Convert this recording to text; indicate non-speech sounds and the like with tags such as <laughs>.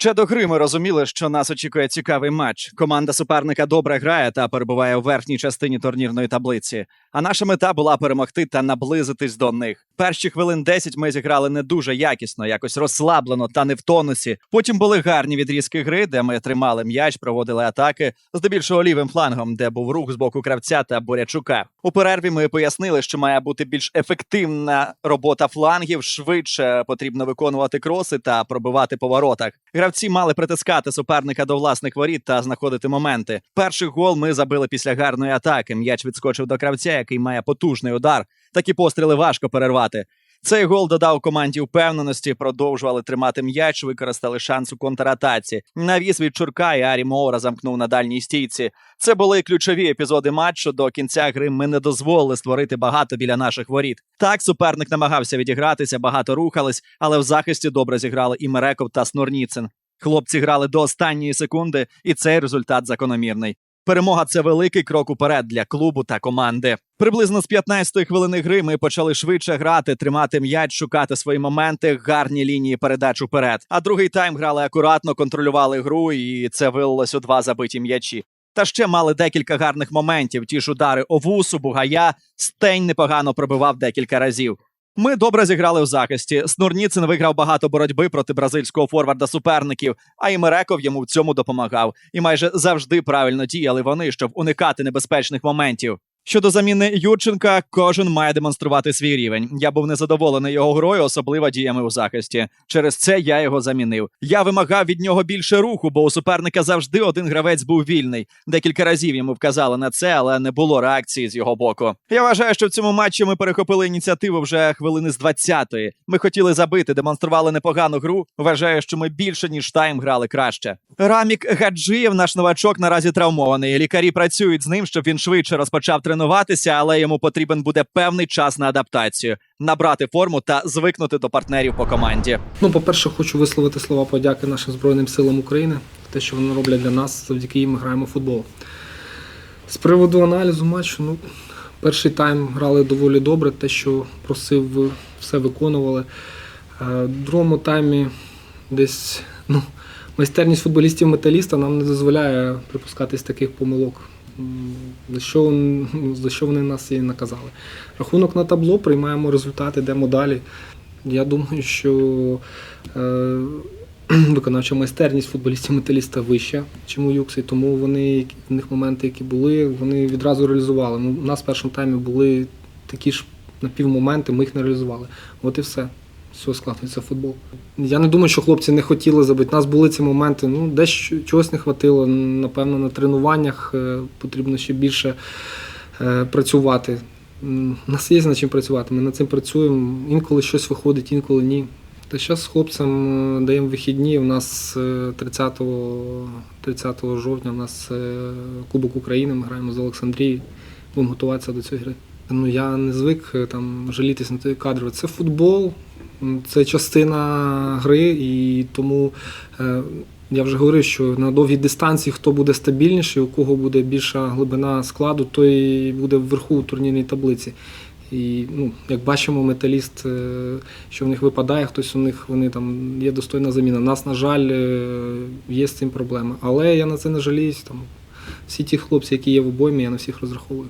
Ще до гри ми розуміли, що нас очікує цікавий матч. Команда суперника добре грає та перебуває у верхній частині турнірної таблиці. А наша мета була перемогти та наблизитись до них. Перші хвилин 10 ми зіграли не дуже якісно, якось розслаблено та не в тонусі. Потім були гарні відрізки гри, де ми тримали м'яч, проводили атаки, здебільшого лівим флангом, де був рух з боку кравця та Борячука. У перерві ми пояснили, що має бути більш ефективна робота флангів, швидше потрібно виконувати кроси та пробивати по воротах. Гравці мали притискати суперника до власних воріт та знаходити моменти. Перший гол ми забили після гарної атаки. М'яч відскочив до кравця, який має потужний удар. Такі постріли важко перервати. Цей гол додав команді впевненості, продовжували тримати м'яч, використали шанс у контратаці. Навіс від Чурка і Арі Моура замкнув на дальній стійці. Це були ключові епізоди матчу. До кінця гри ми не дозволили створити багато біля наших воріт. Так, суперник намагався відігратися, багато рухались, але в захисті добре зіграли і Мереков та Снорніцин. Хлопці грали до останньої секунди, і цей результат закономірний. Перемога це великий крок уперед для клубу та команди. Приблизно з 15-ї хвилини гри ми почали швидше грати, тримати м'яч, шукати свої моменти, гарні лінії передач уперед. А другий тайм грали акуратно, контролювали гру, і це вилилось у два забиті м'ячі. Та ще мали декілька гарних моментів. Ті ж удари Овусу, Бугая, Стень непогано пробивав декілька разів. Ми добре зіграли в захисті. Снурніцин виграв багато боротьби проти бразильського форварда суперників, а і Мереков йому в цьому допомагав. І майже завжди правильно діяли вони, щоб уникати небезпечних моментів. Щодо заміни Юрченка, кожен має демонструвати свій рівень. Я був незадоволений його грою, особливо діями у захисті. Через це я його замінив. Я вимагав від нього більше руху, бо у суперника завжди один гравець був вільний. Декілька разів йому вказали на це, але не було реакції з його боку. Я вважаю, що в цьому матчі ми перехопили ініціативу вже хвилини з 20-ї. Ми хотіли забити, демонстрували непогану гру. Вважаю, що ми більше ніж тайм грали краще. Рамік Гаджиєв, наш новачок, наразі травмований. Лікарі працюють з ним, щоб він швидше розпочав тренуватися, але йому потрібен буде певний час на адаптацію, набрати форму та звикнути до партнерів по команді. Ну, по-перше, хочу висловити слова подяки нашим Збройним силам України те, що вони роблять для нас, завдяки їм ми граємо в футбол. З приводу аналізу матчу, ну, перший тайм грали доволі добре, те, що просив, все виконували. Е, В другому таймі десь ну, майстерність футболістів металіста нам не дозволяє припускатись таких помилок. За що, <laughs> за що вони нас і наказали. Рахунок на табло, приймаємо результат, йдемо далі. Я думаю, що е, <clears throat> виконавча майстерність футболістів металіста вища, ніж у Юксі, тому вони в них моменти, які були, вони відразу реалізували. Ну, У нас в першому таймі були такі ж напівмоменти, ми їх не реалізували. От і все. З цього складається футбол. Я не думаю, що хлопці не хотіли забити. У нас були ці моменти. Ну, десь чогось не хватило. Напевно, на тренуваннях е, потрібно ще більше е, працювати. У нас є над чим працювати, ми над цим працюємо. Інколи щось виходить, інколи ні. Та зараз хлопцям е, даємо вихідні. У нас е, 30, 30 жовтня у нас Кубок України, ми граємо з Олександрією, будемо готуватися до цієї гри. Ну, я не звик е, там жалітись на той кадри. Це футбол, це частина гри, і тому е, я вже говорив, що на довгій дистанції хто буде стабільніший, у кого буде більша глибина складу, той буде вверху у турнірній таблиці. І ну, як бачимо, металіст, е, що в них випадає, хтось у них вони там є достойна заміна. У Нас, на жаль, е, є з цим проблема. Але я на це не жаліюсь. Там всі ті хлопці, які є в обоймі, я на всіх розраховую.